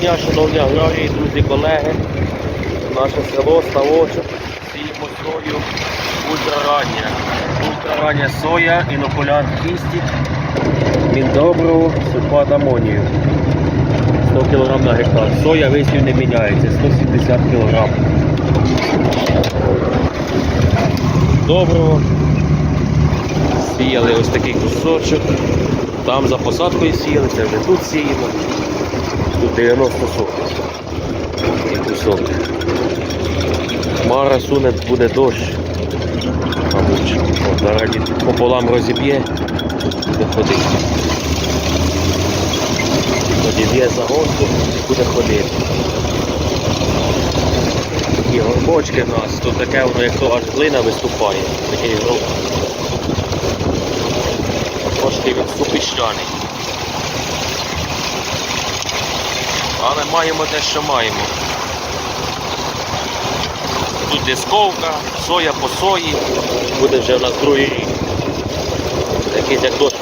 дня, шановні аграрії, друзі, колеги. Наше село, ставочок, сіємо сою ультрарання. Ультрарання соя, інокулянт кістік, міндобру, сульфат амонію. 100 кг на гектар. Соя висів не міняється, 170 кг. Доброго. Сіяли ось такий кусочок. Там за посадкою сіяли, це вже тут сіємо. Тут 90 соток. І кусок. Хмара суне, буде дощ. Мабуть. Зараді пополам розіб'є, буде ходити. Розіб'є загонку, буде ходити. Такі горбочки в нас, тут таке воно, як то аж глина виступає, такий гроб. Трошки він супіщаний. Але маємо те, що маємо. Тут дисковка, соя по сої, буде вже в нас другий рік. Якийсь як дощ